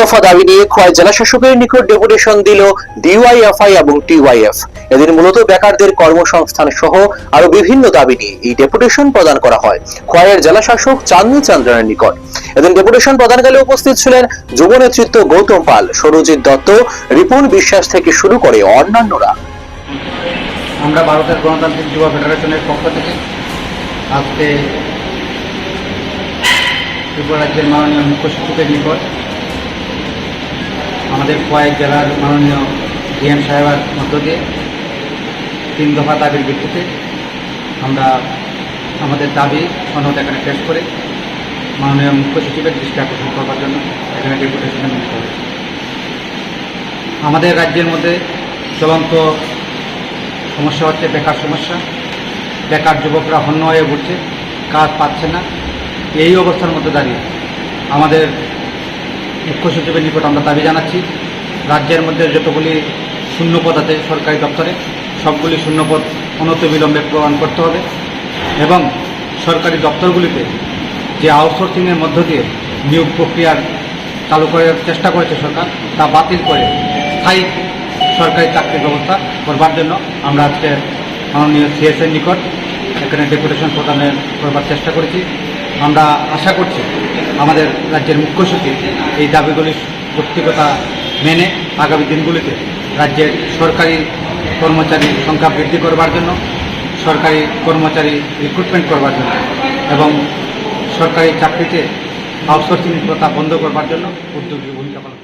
দফা দাবি নিয়ে খোয়াই জেলা শাসকের নিকট ডেপুটেশন দিল ডিওয়াইএফআই এবং টিওয়াইএফ। এদিন মূলত বেকারদের কর্মসংস্থান সহ আরও বিভিন্ন দাবি নিয়ে এই ডেপুটেশন প্রদান করা হয় খোয়াইয়ের জেলা শাসক চাঁদনী চন্দ্রনের নিকট। এদিন ডেপুটেশন প্রদানকালে উপস্থিত ছিলেন যুব নেতৃত্ব গৌতম পাল, সরজিৎ দত্ত, রিপুন বিশ্বাস থেকে শুরু করে অন্যান্যরা। আমরা ভারতের গণতান্ত্রিক যুব ফেডারেশনের পক্ষ থেকে আজকে ত্রিপুরা রাজ্যের মাননীয় মুখ্য সচিবের নিকট আমাদের কয়েক জেলার মাননীয় ডিএম সাহেবের মধ্য দিয়ে তিন দফা দাবির ভিত্তিতে আমরা আমাদের দাবি সনদ এখানে পেশ করে মাননীয় মুখ্য সচিবের দৃষ্টি আকর্ষণ করবার জন্য এখানে ডেপুটেশনে হয়েছে আমাদের রাজ্যের মধ্যে চলন্ত সমস্যা হচ্ছে বেকার সমস্যা। বেকার যুবকরা হন্য হয়ে ঘুরছে কাজ পাচ্ছে না। এই অবস্থার মধ্যে দাঁড়িয়ে আমাদের মুখ্য সচিবের নিকট আমরা দাবি জানাচ্ছি, রাজ্যের মধ্যে যতগুলি শূন্যপদ আছে সরকারি দপ্তরে, সবগুলি শূন্যপদ অনতিবিলম্বে প্রদান করতে হবে এবং সরকারি দপ্তরগুলিতে যে আউটসোর্সিংয়ের মধ্য দিয়ে নিয়োগ প্রক্রিয়ার চালু করার চেষ্টা করেছে সরকার, তা বাতিল করে স্থায়ী সরকারি চাকরির ব্যবস্থা করবার জন্য আমরা আজকে মাননীয় সিএসের নিকট এখানে ডেপুটেশন প্রদানের করবার চেষ্টা করেছি। আমরা আশা করছি আমাদের রাজ্যের মুখ্য সচিব এই দাবিগুলির প্রত্যেকতা মেনে আগামী দিনগুলিতে রাজ্যের সরকারি কর্মচারীর সংখ্যা বৃদ্ধি করবার জন্য, সরকারি কর্মচারী রিক্রুটমেন্ট করবার জন্য এবং সরকারি চাকরিতে আউটসোর্সিং প্রথা বন্ধ করবার জন্য উদ্যোগী ভূমিকা পালন।